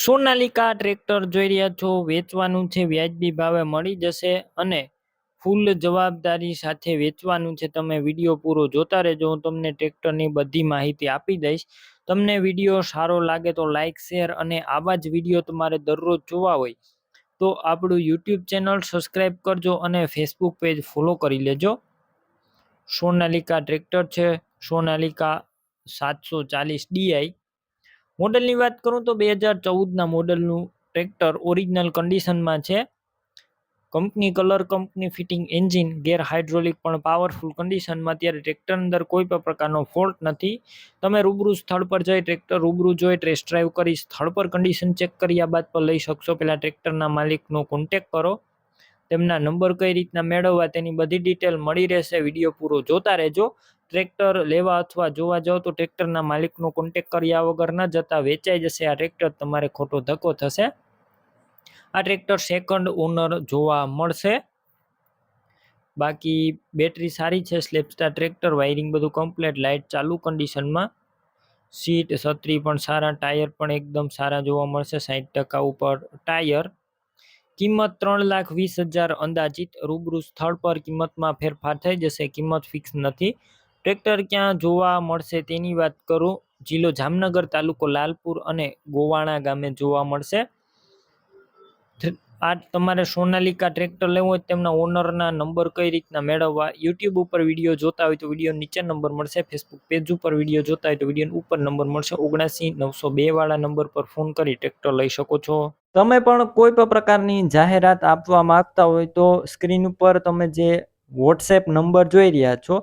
Sonalika tractor જોઈ રહ્યા છો. વેચવાનું છે, વ્યાજબી ભાવે મળી જશે અને ફૂલ જવાબદારી સાથે વેચવાનું છે. તમે વીડિયો પૂરો જોતા રહેજો. હું તમને ટ્રેક્ટરની બધી માહિતી આપી દઈશ. તમને વીડિયો સારો લાગે તો લાઇક શેર અને આવા જ વીડિયો તમારે દરરોજ જોવા હોય તો આપણું યુટ્યુબ ચેનલ સબસ્ક્રાઈબ કરજો અને ફેસબુક પેજ ફોલો કરી લેજો. સોનાલિકા ટ્રેક્ટર છે. સોનાલિકા સાતસો ચાલીસ ડીઆઈ મોડલની વાત કરું તો બે હજાર ચૌદના મોડલનું ટ્રેક્ટર ઓરિજિનલ કન્ડિશનમાં છે. Company colour, company fitting engine, gear hydraulic પણ પાવરફુલ કન્ડિશનમાં અત્યારે ટ્રેક્ટર અંદર કોઈ પણ પ્રકારનો ફોલ્ટ નથી. તમે રૂબરૂ સ્થળ પર જઈ ટ્રેક્ટર રૂબરૂ જોઈ ટેસ્ટ ડ્રાઈવ કરી સ્થળ પર કન્ડિશન ચેક કર્યા બાદ પર લઈ શકશો. પહેલાં ટ્રેક્ટરના માલિકનો કોન્ટેક કરો. તેમના નંબર કઈ રીતના મેળવવા તેની બધી ડિટેલ મળી રહેશે. વીડિયો પૂરો જોતા રહેજો. ટ્રેક્ટર લેવા અથવા જોવા જાઓ તો ટ્રેક્ટરના માલિકનો કોન્ટેક કર્યા વગર ન જતા વેચાઈ જશે. આ ટ્રેક્ટર તમારે ખોટો ધક્કો થશે. આ ટ્રેક્ટર સેકન્ડ ઓનર જોવા મળશે. બાકી બેટરી સારી છે સ્લેપસ્ટાર ટ્રેક્ટર વાયરિંગ બધું કમ્પ્લેટ લાઇટ ચાલુ કન્ડિશનમાં સીટ છત્રી પણ સારા ટાયર પણ એકદમ સારા જોવા મળશે સાઠ ટકા ઉપર ટાયર કિંમત ત્રણ લાખ વીસ હજાર અંદાજિત. રૂબરૂ સ્થળ પર કિંમતમાં ફેરફાર થઈ જશે, કિંમત ફિક્સ નથી. ટ્રેક્ટર ક્યાં જોવા મળશે તેની વાત કરું. જિલ્લો જામનગર તાલુકો લાલપુર અને ગોવાણા ગામે જોવા મળશે. આ તમારે સોનાલિકા ટ્રેક્ટર લેવું હોય તેમના ઓનરના નંબર કઈ રીતના મેળવવા, યુટ્યુબ ઉપર વીડિયો જોતા હોય તો વીડિયો નીચે નંબર મળશે, ફેસબુક પેજ ઉપર વીડિયો જોતા હોય તો વીડિયો ઉપર નંબર મળશે. ઓગણાસી નવસો બે વાળા નંબર પર ફોન કરી ટ્રેક્ટર લઈ શકો છો. તમે પણ કોઈ પણ પ્રકારની જાહેરાત આપવા માંગતા હોય તો સ્ક્રીન ઉપર તમે જે વોટ્સએપ નંબર જોઈ રહ્યા છો